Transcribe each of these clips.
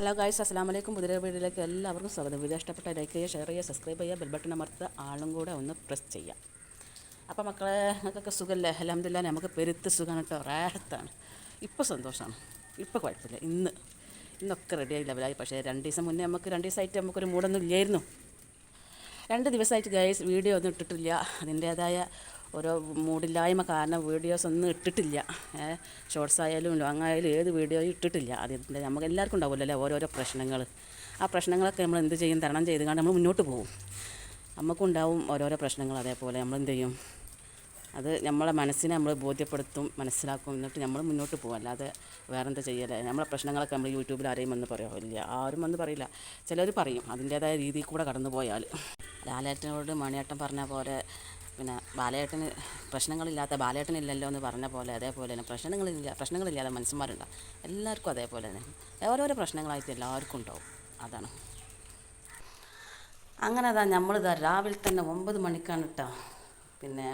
Hello guys അസ്സാം വലൈക്കും പുതിയ വീഡിയോയിലേക്ക് എല്ലാവർക്കും സ്വാഗതം. വീഡിയോ ഇഷ്ടപ്പെട്ട ലൈക്ക് ചെയ്യുക ഷെയർ ചെയ്യുക സബ്സ്ക്രൈബ് ചെയ്യുക ബെൽബട്ടൺ അമർത്തുക ആളും കൂടെ ഒന്ന് പ്രസ് ചെയ്യാം അപ്പോൾ മക്കളെ നിങ്ങൾക്കൊക്കെ സുഖമല്ലേ അലഹമില്ല നമുക്ക് പെരുത്ത് സുഖമാണ് കേട്ടോ റാഹത്താണ്. ഇപ്പോൾ സന്തോഷമാണ് ഇപ്പോൾ കുഴപ്പമില്ല. ഇന്ന് ഇന്നൊക്കെ റെഡിയായി ലെവലായി പക്ഷേ രണ്ട് ദിവസം മുന്നേ നമുക്ക് രണ്ട് ദിവസമായിട്ട് നമുക്കൊരു മൂടൊന്നും ഇല്ലായിരുന്നു. രണ്ട് ദിവസമായിട്ട് ഗൈസ് വീഡിയോ ഒന്നും ഇട്ടിട്ടില്ല. അതിന്റേതായ ഓരോ മൂടില്ലായ്മ കാരണം വീഡിയോസ് ഒന്നും ഇട്ടിട്ടില്ല. ഷോർട്സ് ആയാലും ലോങ് ആയാലും ഏത് വീഡിയോയും ഇട്ടിട്ടില്ല. അതിന്റെ നമുക്ക് എല്ലാവർക്കും ഉണ്ടാവുമല്ലോ അല്ലേ? ഓരോരോ പ്രശ്നങ്ങൾ ആ പ്രശ്നങ്ങളൊക്കെ നമ്മൾ എന്ത് ചെയ്യും? തരണം ചെയ്ത് കൊണ്ട് നമ്മൾ മുന്നോട്ട് പോകും. നമുക്കും ഉണ്ടാവും ഓരോരോ പ്രശ്നങ്ങൾ അതേപോലെ നമ്മൾ എന്ത് ചെയ്യും? അത് നമ്മളെ മനസ്സിനെ നമ്മൾ ബോധ്യപ്പെടുത്തും മനസ്സിലാക്കും. എന്നിട്ട് നമ്മൾ മുന്നോട്ട് പോകും. അല്ലാതെ വേറെന്താ ചെയ്യല? നമ്മളെ പ്രശ്നങ്ങളൊക്കെ നമ്മൾ യൂട്യൂബിൽ ആരെയും വന്ന് പറയുമോ ആരും വന്ന് പറയില്ല. ചിലർ പറയും. അതിന്റേതായ രീതിയിൽ കൂടെ കടന്നു പോയാൽ ലാലേട്ടനോട് മണിയേട്ടൻ പറഞ്ഞ പോലെ പിന്നെ ബാലേട്ടന് പ്രശ്നങ്ങളില്ലാത്ത ബാലേട്ടനില്ലല്ലോ എന്ന് പറഞ്ഞ പോലെ അതേപോലെ തന്നെ പ്രശ്നങ്ങളില്ല പ്രശ്നങ്ങളില്ലാതെ മനുഷ്യന്മാരുണ്ടാവും എല്ലാവർക്കും അതേപോലെ തന്നെ. ഓരോരോ പ്രശ്നങ്ങളായിട്ട് എല്ലാവർക്കും ഉണ്ടാവും. അതാണ്. അങ്ങനെ അതാ നമ്മളിതാ രാവിലെ തന്നെ ഒമ്പത് മണിക്കാണ് കേട്ടോ പിന്നെ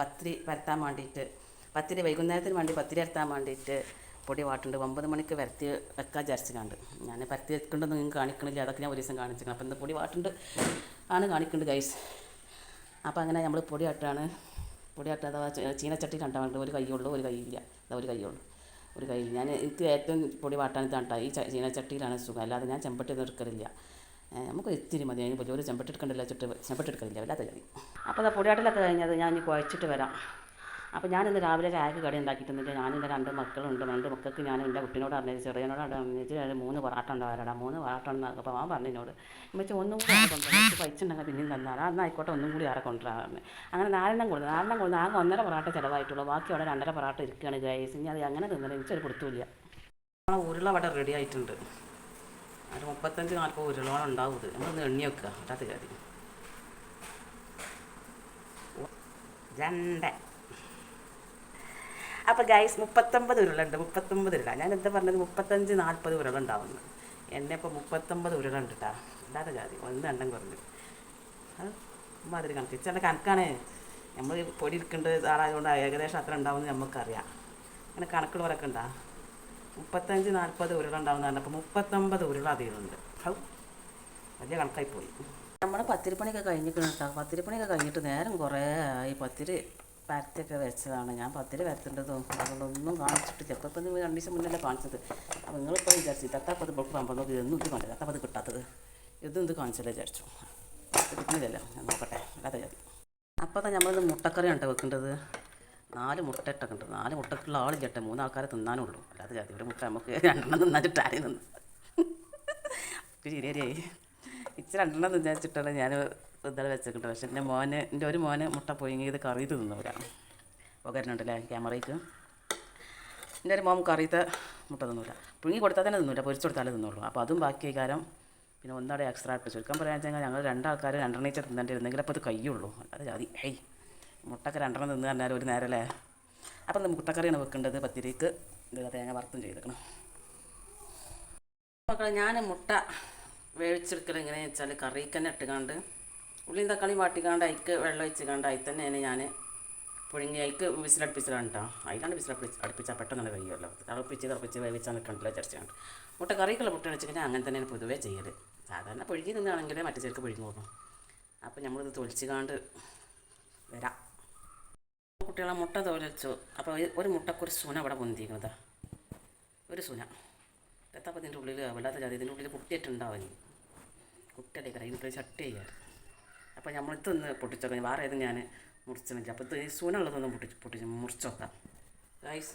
പത്തിരി പരത്താൻ വേണ്ടിയിട്ട് പത്തിരി വൈകുന്നേരത്തിന് വേണ്ടി പത്തിരി പരത്താൻ വേണ്ടിയിട്ട് പൊടി വാട്ടുണ്ട്. ഒമ്പത് മണിക്ക് വരത്തി വെക്കാൻ വിചാരിച്ചിട്ടുണ്ട്. ഞാൻ പരത്തി വെക്കേണ്ടത് നിങ്ങൾക്ക് കാണിക്കണില്ല. അതൊക്കെ ഞാൻ ഒരു ദിവസം കാണിച്ചിരിക്കണം. അപ്പം ഇന്ന് പൊടി വാട്ടുണ്ട്. ആണ് കാണിക്കുന്നുണ്ട് ഗൈസ് അപ്പോൾ അങ്ങനെ നമ്മൾ പൊടിയാട്ടാണ് പൊടിയാട്ട് അഥവാ ചീനച്ചട്ടി കണ്ടാണ്ട് ഒരു കൈയുള്ളൂ ഒരു കൈയില്ല അതാ ഒരു കൈയുള്ളൂ ഒരു കൈ ഞാൻ എനിക്ക് ഏറ്റവും പൊടി വാട്ടാൻ ഇതാണ് ഈ ചീനച്ചട്ടിയിലാണ് സുഖം. അല്ലാതെ ഞാൻ ചെമ്പട്ടി എടുക്കലില്ല. നമുക്ക് ഇത്തിരി മതി. അതിന് വലിയ ഒരു ചെമ്പട്ടി എടുക്കണ്ടല്ലോ വെച്ചിട്ട് ചെമ്പട്ടി എടുക്കലില്ല. വല്ലാത്ത കറി അപ്പോൾ അത് പൊടിയാട്ടലൊക്കെ കഴിഞ്ഞത്. ഞാൻ കുഴച്ചിട്ട് വരാം. അപ്പോൾ ഞാൻ ഇന്ന് രാവിലെ ചായക്ക് കടി ഉണ്ടാക്കിയിട്ടുണ്ട്. ഞാൻ എന്റെ രണ്ട് മക്കളുണ്ട്. രണ്ട് മക്കൾക്ക് ഞാൻ എന്റെ കുട്ടിനോട് പറഞ്ഞത് ചെറിയനോട് അറിഞ്ഞത് മൂന്ന് പൊറാട്ട ഉണ്ടാവാരടാ മൂന്ന് പൊറാട്ട ഉണ്ടാകും അപ്പോൾ അവൻ പറഞ്ഞതിനോട് എന്നോട് ഒന്നും കൂടി ആരെ കൊണ്ടുവരാം. ഉണ്ടെങ്കിൽ പിന്നെയും തന്നാലാ എന്നാൽ ആയിക്കോട്ടെ ഒന്നും കൂടി ആരെ കൊണ്ടുവരാൻ പറഞ്ഞു. അങ്ങനെ നാലെണ്ണം കൊടുത്തു. നാലെണ്ണം കൊടുത്തു ആകെ ഒന്നര പൊറാട്ട ചിലവായിട്ടുള്ളൂ. ബാക്കി അവിടെ രണ്ടര പൊറാട്ട ഇരിക്കുകയാണ് ഗൈസ് ഇനി അത് അങ്ങനെ തിന്നല എനിക്കൊരു കൊടുത്തില്ല ഉരുള അവിടെ റെഡി ആയിട്ടുണ്ട്. ഒരു മുപ്പത്തഞ്ച് നാൽപ്പത് ഉരുളോളം ഉണ്ടാവും ഇത് നമ്മളൊന്ന് എണ്ണി വെക്കുക അല്ലാത്ത കാര്യം രണ്ട് അപ്പോൾ ഗൈസ് മുപ്പത്തൊമ്പത് ഉരുളുണ്ട് മുപ്പത്തൊമ്പത് ഉരുള. ഞാൻ എന്താ പറഞ്ഞത്? മുപ്പത്തഞ്ച് നാൽപ്പത് ഉരുള എന്നെ ഇപ്പോൾ മുപ്പത്തൊമ്പത് ഉരുള ഉണ്ട് കേട്ടോ അല്ലാതെ ജാതി. ഒന്ന് എണ്ണം കുറഞ്ഞു. മാതിരി കണക്ക്. ചില കണക്കാണ്. നമ്മൾ പൊടി ഇരിക്കേണ്ട ആളായതുകൊണ്ട് ഏകദേശം അത്ര ഉണ്ടാവുമെന്ന് നമുക്കറിയാം. അങ്ങനെ കണക്കുള്ളവരൊക്കെ ഉണ്ടാ? മുപ്പത്തഞ്ച് നാൽപ്പത് ഉരുള ഉണ്ടാവുന്ന പറഞ്ഞപ്പോൾ മുപ്പത്തൊമ്പത് ഉരുള അതിലുണ്ട്. വലിയ കണക്കായി പോയി. നമ്മുടെ പത്തിരിപ്പണിയൊക്കെ കഴിഞ്ഞിട്ടുണ്ട് കേട്ടോ പത്തിരിപ്പണിയൊക്കെ കഴിഞ്ഞിട്ട് നേരം കുറേ ആയി. പത്തിരി പരത്തിയൊക്കെ വരച്ചതാണ് ഞാൻ പത്തിരി വരത്തേണ്ടത് അതുകൊണ്ടൊന്നും കാണിച്ചിട്ടില്ല. അപ്പോൾ ഇപ്പം നിങ്ങൾ രണ്ട് ദിവസം മുന്നല്ലേ കാണിച്ചത്? അപ്പോൾ നിങ്ങളിപ്പോൾ വിചാരിച്ചു തത്താപ്പത് ബുക്ക് പോകുമ്പോൾ നോക്കി. ഇതൊന്നും ഇത് കണ്ടില്ല തത്താപ്പത് കിട്ടാത്തത്. ഇതും ഇത് കാണിച്ചല്ലേ വിചാരിച്ചു. കിട്ടുന്നില്ലല്ലോ ഞാൻ നോക്കട്ടെ. അല്ലാതെ ചാരി അപ്പോൾ തന്നെ നമ്മളിത് മുട്ടക്കറി കണ്ടോ വെക്കേണ്ടത്? നാല് മുട്ട ഇട്ടൊക്കെ ഉണ്ട്. നാല് മുട്ടക്കുള്ള ആളില്ലട്ടെ മൂന്നാൾക്കാരെ തിന്നാനുള്ളൂ അല്ലാതെ ജാതി ഒരു മുട്ട നമുക്ക് രണ്ടെണ്ണം തിന്നാച്ചിട്ട് ആരെയും തിന്നു ശരിയായി ഇച്ചിരി രണ്ടെണ്ണം തിന്നാച്ചിട്ടാണ് ഞാൻ ഇന്നലെ വെച്ചിട്ടുണ്ട്. പക്ഷെ എന്റെ മോന് എന്റെ ഒരു മോനെ മുട്ട പുഴുങ്ങിയത് കറി തിന്നവരാണ് പകരുന്നുണ്ടല്ലേ ക്യാമറയ്ക്ക്? എന്റെ ഒരു മോൻ കറിയത്തെ മുട്ട തിന്നൂല. പുഴുങ്ങി കൊടുത്താൽ തന്നെ തിന്നൂല പൊരിച്ചു കൊടുത്താലേ തിന്നുള്ളൂ. അപ്പോൾ അതും ബാക്കി കാലം പിന്നെ ഒന്നാടെ എക്സ്ട്രാ ആയിട്ട് ചുരുക്കം പറയാൻ വെച്ചാൽ ഞങ്ങൾ രണ്ടാൾക്കാർ രണ്ടെണ്ണീച്ച തിന്നേണ്ടിരുന്നെങ്കിൽ അപ്പോൾ അത് കയ്യുള്ളൂ. അല്ലാതെ ജാതി. ഹേയ് മുട്ടക്ക് രണ്ടെണ്ണം തിന്ന് പറഞ്ഞാൽ ഒരു നേരമല്ലേ? അപ്പം നമുക്ക് മുട്ടക്കറിയാണ് വെക്കേണ്ടത്. പത്തിരിക്ക് ഇത് തേങ്ങ വറുത്തും ചെയ്തേക്കണം മക്കളെ ഞാൻ മുട്ട വേവിച്ചെടുക്കൽ എങ്ങനെയാണെന്ന് വെച്ചാൽ കറിക്ക് തന്നെ ഇട്ടുകാണ്ട് ഉള്ളിയും തക്കാളിയും വാട്ടിക്കാണ്ട് അതിക്ക് വെള്ളം ഒഴിച്ച് കണ്ട് അതിൽ തന്നെയാണ് ഞാൻ പുഴുങ്ങി അതിക്ക് വിസിലടുപ്പിച്ചതാണ് കേട്ടോ അതിലാണ് വിസിലടുപ്പിച്ച് അടുപ്പിച്ചാൽ പെട്ടെന്ന് കഴിയുമല്ലോ തിളപ്പിച്ച് തിളപ്പിച്ച് വേവിച്ചാൽ നിൽക്കണ്ടല്ലോ വിചാരിച്ചാണ്ട് മുട്ട കറിക്കുള്ള മുട്ട വെച്ചിട്ട് അങ്ങനെ തന്നെയാണ് പൊതുവേ ചെയ്യൽ സാധാരണ പുഴുങ്ങി നിന്നാണെങ്കിൽ മറ്റു ചേർക്ക് പുഴുങ്ങി പോകും അപ്പോൾ നമ്മളിത് തൊളിച്ചുകാണ്ട് വരാം. കുട്ടികളെ മുട്ട തൊലിച്ചു. അപ്പോൾ ഒരു മുട്ടക്കൊരു സുന ഇവിടെ പൊന്തിക്കുന്നതാ ഒരു സുന. എത്തപ്പോൾ ഇതിന്റെ ഉള്ളിൽ വെള്ളാത്ത ജാതി. ഇതിന്റെ ഉള്ളിൽ കുട്ടിയിട്ടുണ്ടാവും കുട്ടിയല്ലേ കറി ഇതിന്റെ ചട്ടി ചെയ്യാറ് അപ്പോൾ നമ്മൾ ഇതൊന്ന് പൊട്ടിച്ചോക്കാം. വേറെ ഏതും ഞാൻ മുറിച്ചണില്ല അപ്പോൾ ഇത് സൂനുള്ളതൊന്നും പൊട്ടിച്ച് പൊട്ടിച്ച് മുറിച്ചോക്കാം. ഗൈസ്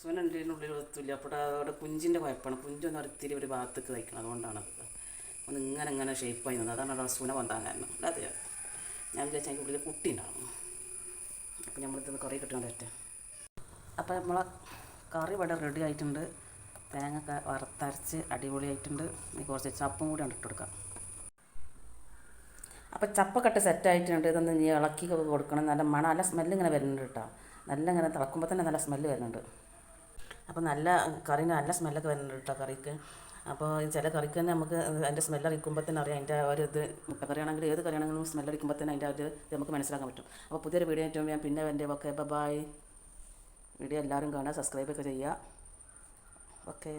സൂന എന്റെ ഉള്ളിൽ ഒത്തില്ല. അപ്പോൾ അവിടെ കുഞ്ചിന്റെ കുഴപ്പമാണ് കുഞ്ചൊന്ന് ഒത്തിരി ഒരു ഭാഗത്തേക്ക് വയ്ക്കണം. അതുകൊണ്ടാണ് അത്. ഒന്ന് ഇങ്ങനെ ഇങ്ങനെ ഷേപ്പായി നിന്നത്. അതാണ് അവിടെ സൂന പൊന്താൻ കാരണം. അല്ലാതെ ഞാൻ വിചാരിച്ചാൽ അതിന്റെ ഉള്ളിൽ കുട്ടി ഉണ്ടാവും അപ്പോൾ നമ്മളിത് കറി കിട്ടാൻ പറ്റും അപ്പോൾ നമ്മളെ കറി ഇവിടെ റെഡി ആയിട്ടുണ്ട്. തേങ്ങ വറുത്തരച്ച് അടിപൊളിയായിട്ടുണ്ട്. കുറച്ച് ചപ്പും കൂടി ഇട്ട് കൊടുക്കാം. അപ്പോൾ ചപ്പക്കെട്ട് സെറ്റായിട്ടുണ്ട് ഇതൊന്ന് ഇനി ഇളക്കി കൊടുക്കണം. നല്ല മണം നല്ല സ്മെല്ല് ഇങ്ങനെ വരുന്നുണ്ട് കേട്ടോ നല്ല ഇങ്ങനെ തിളക്കുമ്പോൾ തന്നെ നല്ല സ്മെല്ല് വരുന്നുണ്ട്. അപ്പോൾ നല്ല കറി നല്ല സ്മെല്ലൊക്കെ വരുന്നുണ്ട് കേട്ടോ കറിക്ക്. അപ്പോൾ ചില കറിക്ക് തന്നെ നമുക്ക് അതിന്റെ സ്മെല്ല് അറിയിക്കുമ്പോൾ തന്നെ അറിയാം. അതിന്റെ ഒരു ഇത് മുട്ടക്കറിയാണെങ്കിലും ഏത് കറിയാണെങ്കിലും സ്മെല്ല് അടിക്കുമ്പോൾ തന്നെ അതിന്റെ ഒരു ഇത് നമുക്ക് മനസ്സിലാക്കാൻ പറ്റും. അപ്പോൾ പുതിയൊരു വീഡിയോ ആയിട്ട് ഞാൻ പിന്നെ എന്റെ ഓക്കെ ബൈ വീഡിയോ എല്ലാവരും കാണുക സബ്സ്ക്രൈബ് ഒക്കെ ചെയ്യുക. ഓക്കെ